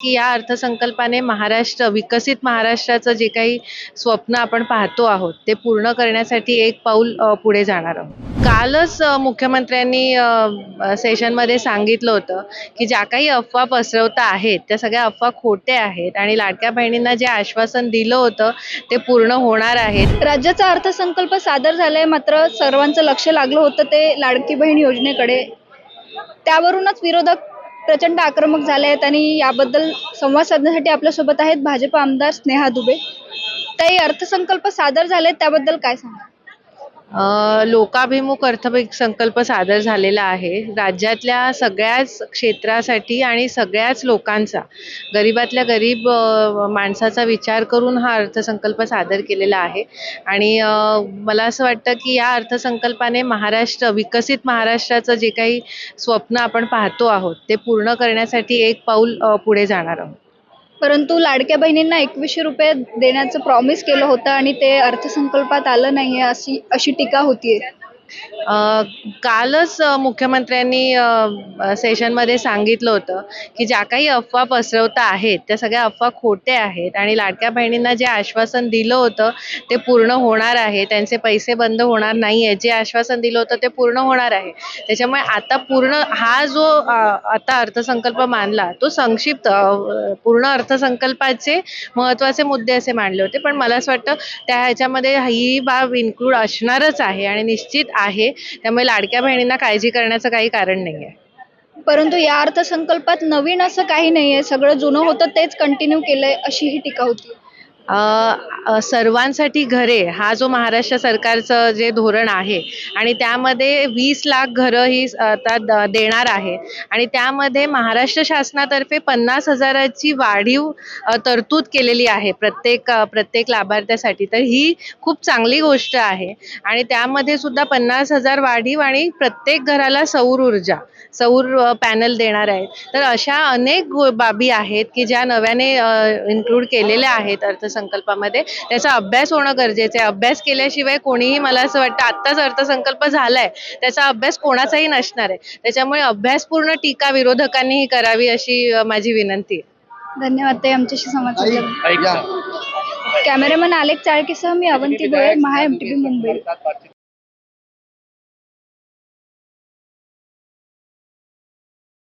की या अर्थसंकल्पाने महाराष्ट्र विकसित महाराष्ट्राचं जे काही स्वप्न आपण पाहतो आहोत ते पूर्ण करण्यासाठी एक पाऊल पुढे जाणार आहोत. कालच मुख्यमंत्र्यांनी सेशनमध्ये सांगितलं होतं की ज्या काही अफवा पसरवता आहेत त्या सगळ्या अफवा खोट्या आहेत आणि लाडक्या बहिणींना जे आश्वासन दिलं होतं ते पूर्ण होणार आहेत. राज्याचा अर्थसंकल्प सादर झालाय मात्र सर्वांचं लक्ष लागलं होतं ते लाडकी बहीण योजनेकडे. त्यावरूनच विरोधक प्रचंड आक्रमक झाले आहेत आणि याबद्दल संवाद साधण्यासाठी आपल्यासोबत आहेत भाजप आमदार स्नेहा दुबे. काही अर्थसंकल्प सादर झाले त्याबद्दल काय सांगा लोकाभिमुख अर्थभिक संकल्प सादर झालेला आहे. राज्यातल्या सगळ्याच क्षेत्रासाठी आणि सगळ्याच लोकांचा गरीबातल्या गरीब माणसाचा विचार करून हा अर्थसंकल्प सादर केलेला आहे. आणि मला असं वाटतं की या अर्थसंकल्पाने महाराष्ट्र विकसित महाराष्ट्राचं जे काही स्वप्न आपण पाहतो आहोत ते पूर्ण करण्यासाठी एक पाऊल पुढे जाणार आहोत. परंतु लाडक्या बहिणींना एकवीसशे रुपये देण्याचं प्रॉमिस केलं होतं आणि ते अर्थसंकल्पात आलं नाहीये अशी अशी टीका होतीये. कालच मुख्यमंत्र्यांनी सेशनमध्ये सांगितलं होतं की ज्या काही अफवा पसरवता आहेत त्या सगळ्या अफवा खोट्या आहेत आणि लाडक्या बहिणींना जे आश्वासन दिलं होतं ते पूर्ण होणार आहे. त्यांचे पैसे बंद होणार नाही आहे जे आश्वासन दिलं होतं ते पूर्ण होणार आहे. त्याच्यामुळे आता पूर्ण हा जो आता अर्थसंकल्प मानला तो संक्षिप्त पूर्ण अर्थसंकल्पाचे महत्त्वाचे मुद्दे असे मांडले होते. पण मला असं वाटतं त्या ह्याच्यामध्ये ही बाब इन्क्लूड असणारच आहे आणि निश्चित आहे. त्यामुळे लाडक्या बहिणींना काळजी करण्याचं काही कारण नाही आहे परंतु या अर्थसंकल्पात नवीन असं काही नाहीये. सगळं जुनं होतं तेच कंटिन्यू केलंय अशी ही टीका होती. सर्वांसाठी घरे हा जो महाराष्ट्र सरकारचं जे धोरण आहे आणि त्यामध्ये वीस लाख घरं ही आता द- देणार आहे. आणि त्यामध्ये महाराष्ट्र शासनातर्फे पन्नास हजाराची वाढीव तरतूद केलेली आहे प्रत्येक प्रत्येक लाभार्थ्यासाठी. तर ही खूप चांगली गोष्ट आहे. आणि त्यामध्ये सुद्धा पन्नास हजार वाढीव आणि प्रत्येक घराला सौर ऊर्जा सौर पॅनल देणार आहेत. तर अशा अनेक बाबी आहेत की ज्या नव्याने इन्क्लूड केलेल्या आहेत अर्थसंकल्पामध्ये त्याचा अभ्यास होणं गरजेचं आहे. अभ्यास केल्याशिवाय कोणीही मला असं वाटतं आत्ताच अर्थसंकल्प झालाय त्याचा अभ्यास कोणाचाही नसणार आहे. त्याच्यामुळे अभ्यासपूर्ण टीका विरोधकांनीही करावी अशी माझी विनंती आहे. धन्यवाद ताई आमच्याशी संवाद या. कॅमेरामॅन अलेक चाळकेसह मी अवंती गोळे महा एम टी मुंबई.